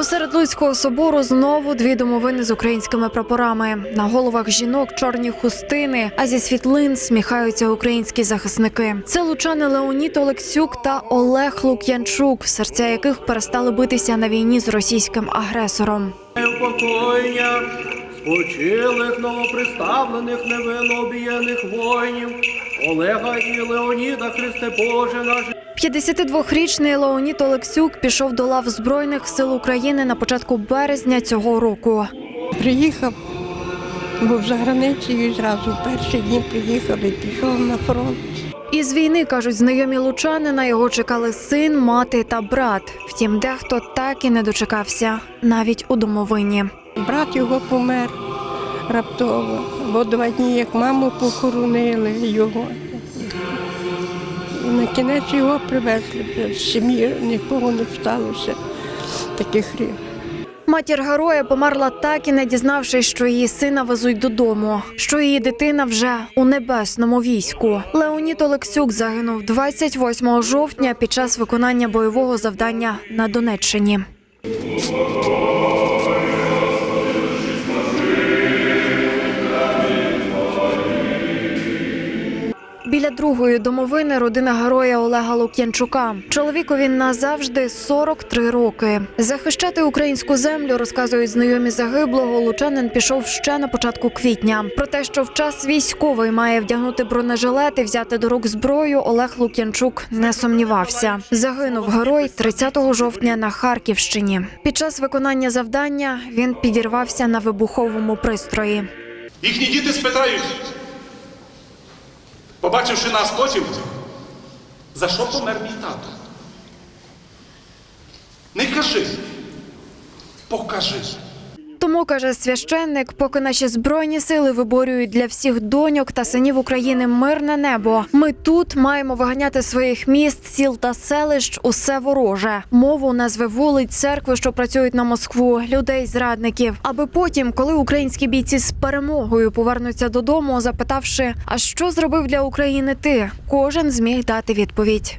Посеред Луцького собору знову дві домовини з українськими прапорами. На головах жінок чорні хустини, а зі світлин сміхаються українські захисники. Це лучани Леонід Олексюк та Олег Лук'янчук, серця яких перестали битися на війні з російським агресором. упокоєння спочилих новоприставлених невинно обієних воїнів Олега і Леоніда Христе Боже наш. 52-річний Леонід Олексюк пішов до лав Збройних сил України на початку березня цього року. Приїхав, був за границею і зразу в перші дні приїхав і пішов на фронт. Із війни кажуть знайомі лучани, на його чекали син, мати та брат. Втім, дехто так і не дочекався, навіть у домовині. Брат його помер раптово, бо два дні, як маму похоронили його. На кінець його привезли. З сім'ї нікого не сталося таких рів. Матір героя померла так і не дізнавшись, що її сина везуть додому, що її дитина вже у небесному війську. Леонід Олексюк загинув 28 жовтня під час виконання бойового завдання на Донеччині. Біля другої домовини родина героя Олега Лук'янчука. Чоловікові назавжди 43 роки. Захищати українську землю, розказують знайомі загиблого. Лучанин пішов ще на початку квітня. Про те, що в час військовий має вдягнути бронежилет і взяти до рук зброю, Олег Лук'янчук не сумнівався. Загинув герой 30 жовтня на Харківщині. Під час виконання завдання він підірвався на вибуховому пристрої. Їхні діти спитають, побачивши нас потім, за що помер мій тато? Не кажи, покажи. Каже священник, поки наші збройні сили виборюють для всіх доньок та синів України мирне небо. Ми тут маємо виганяти своїх міст, сіл та селищ усе вороже, мову, назви вулиць, церкви, що працюють на Москву, людей зрадників. Аби потім, коли українські бійці з перемогою повернуться додому, запитавши, а що зробив для України ти, кожен зміг дати відповідь.